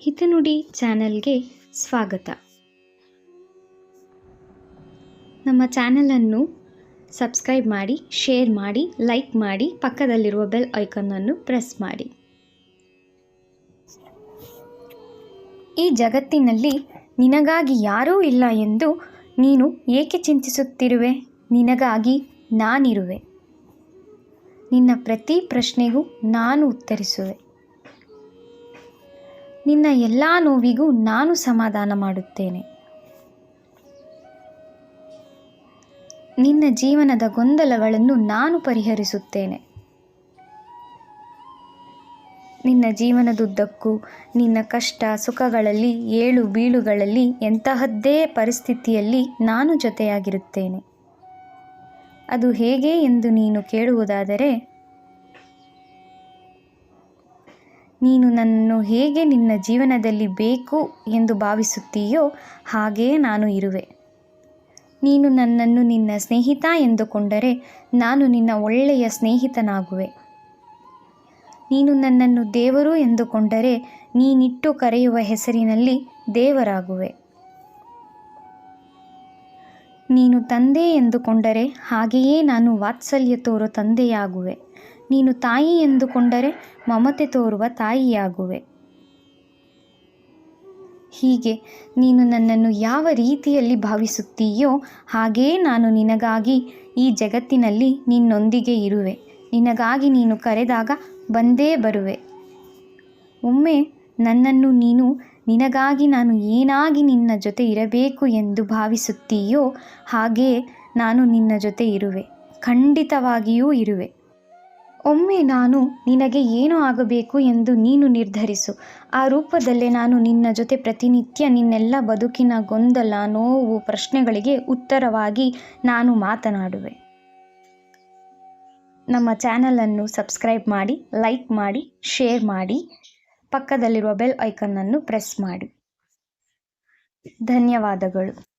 ಹಿತನುಡಿ ಚಾನೆಲ್ಗೆ ಸ್ವಾಗತ. ನಮ್ಮ ಚಾನಲನ್ನು ಸಬ್ಸ್ಕ್ರೈಬ್ ಮಾಡಿ, ಶೇರ್ ಮಾಡಿ, ಲೈಕ್ ಮಾಡಿ, ಪಕ್ಕದಲ್ಲಿರುವ ಬೆಲ್ ಐಕನ್ನನ್ನು ಪ್ರೆಸ್ ಮಾಡಿ. ಈ ಜಗತ್ತಿನಲ್ಲಿ ನಿನಗಾಗಿ ಯಾರೂ ಇಲ್ಲ ಎಂದು ನೀನು ಏಕೆ ಚಿಂತಿಸುತ್ತಿರುವೆ? ನಿನಗಾಗಿ ನಾನಿರುವೆ. ನಿನ್ನ ಪ್ರತಿ ಪ್ರಶ್ನೆಗೂ ನಾನು ಉತ್ತರಿಸುವೆ. ನಿನ್ನ ಎಲ್ಲ ನೋವಿಗೂ ನಾನು ಸಮಾಧಾನ ಮಾಡುತ್ತೇನೆ. ನಿನ್ನ ಜೀವನದ ಗೊಂದಲಗಳನ್ನು ನಾನು ಪರಿಹರಿಸುತ್ತೇನೆ. ನಿನ್ನ ಜೀವನದುದ್ದಕ್ಕೂ, ನಿನ್ನ ಕಷ್ಟ, ಸುಖಗಳಲ್ಲಿ, ಏಳು ಬೀಳುಗಳಲ್ಲಿ, ಎಂತಹದ್ದೇ ಪರಿಸ್ಥಿತಿಯಲ್ಲಿ ನಾನು ಜೊತೆಯಾಗಿರುತ್ತೇನೆ. ಅದು ಹೇಗೆ ಎಂದು ನೀನು ಕೇಳುವುದಾದರೆ ನೀನು ನನ್ನನ್ನು ಹೇಗೆ ನಿನ್ನ ಜೀವನದಲ್ಲಿ ಬೇಕು ಎಂದು ಭಾವಿಸುತ್ತೀಯೋ ಹಾಗೆಯೇ ನಾನು ಇರುವೆ. ನೀನು ನನ್ನನ್ನು ನಿನ್ನ ಸ್ನೇಹಿತ ಎಂದುಕೊಂಡರೆ ನಾನು ನಿನ್ನ ಒಳ್ಳೆಯ ಸ್ನೇಹಿತನಾಗುವೆ. ನೀನು ನನ್ನನ್ನು ದೇವರು ಎಂದುಕೊಂಡರೆ ನೀನಿಟ್ಟು ಕರೆಯುವ ಹೆಸರಿನಲ್ಲಿ ದೇವರಾಗುವೆ. ನೀನು ತಂದೆ ಎಂದುಕೊಂಡರೆ ಹಾಗೆಯೇ ನಾನು ವಾತ್ಸಲ್ಯ ತೋರೋ ತಂದೆಯಾಗುವೆ. ನೀನು ತಾಯಿ ಎಂದುಕೊಂಡರೆ ಮಮತೆ ತೋರುವ ತಾಯಿಯಾಗುವೆ. ಹೀಗೆ ನೀನು ನನ್ನನ್ನು ಯಾವ ರೀತಿಯಲ್ಲಿ ಭಾವಿಸುತ್ತೀಯೋ ಹಾಗೇ ನಾನು ನಿನಗಾಗಿ ಈ ಜಗತ್ತಿನಲ್ಲಿ ನಿನ್ನೊಂದಿಗೆ ಇರುವೆ. ನಿನಗಾಗಿ ನೀನು ಕರೆದಾಗ ಬಂದೇ ಬರುವೆ. ಒಮ್ಮೆ ನನ್ನನ್ನು ನೀನು ನಿನಗಾಗಿ ನಾನು ಏನಾಗಿ ನಿನ್ನ ಜೊತೆ ಇರಬೇಕು ಎಂದು ಭಾವಿಸುತ್ತೀಯೋ ಹಾಗೆಯೇ ನಾನು ನಿನ್ನ ಜೊತೆ ಇರುವೆ. ಖಂಡಿತವಾಗಿಯೂ ಇರುವೆ. ಒಮ್ಮೆ ನಾನು ನಿನಗೆ ಏನು ಆಗಬೇಕು ಎಂದು ನೀನು ನಿರ್ಧರಿಸು. ಆ ರೂಪದಲ್ಲೇ ನಾನು ನಿನ್ನ ಜೊತೆ ಪ್ರತಿನಿತ್ಯ ನಿನ್ನೆಲ್ಲ ಬದುಕಿನ ಗೊಂದಲ, ನೋವು, ಪ್ರಶ್ನೆಗಳಿಗೆ ಉತ್ತರವಾಗಿ ನಾನು ಮಾತನಾಡುವೆ. ನಮ್ಮ ಚಾನಲನ್ನು ಸಬ್ಸ್ಕ್ರೈಬ್ ಮಾಡಿ, ಲೈಕ್ ಮಾಡಿ, ಶೇರ್ ಮಾಡಿ, ಪಕ್ಕದಲ್ಲಿರುವ ಬೆಲ್ ಐಕನ್ನನ್ನು ಪ್ರೆಸ್ ಮಾಡಿ. ಧನ್ಯವಾದಗಳು.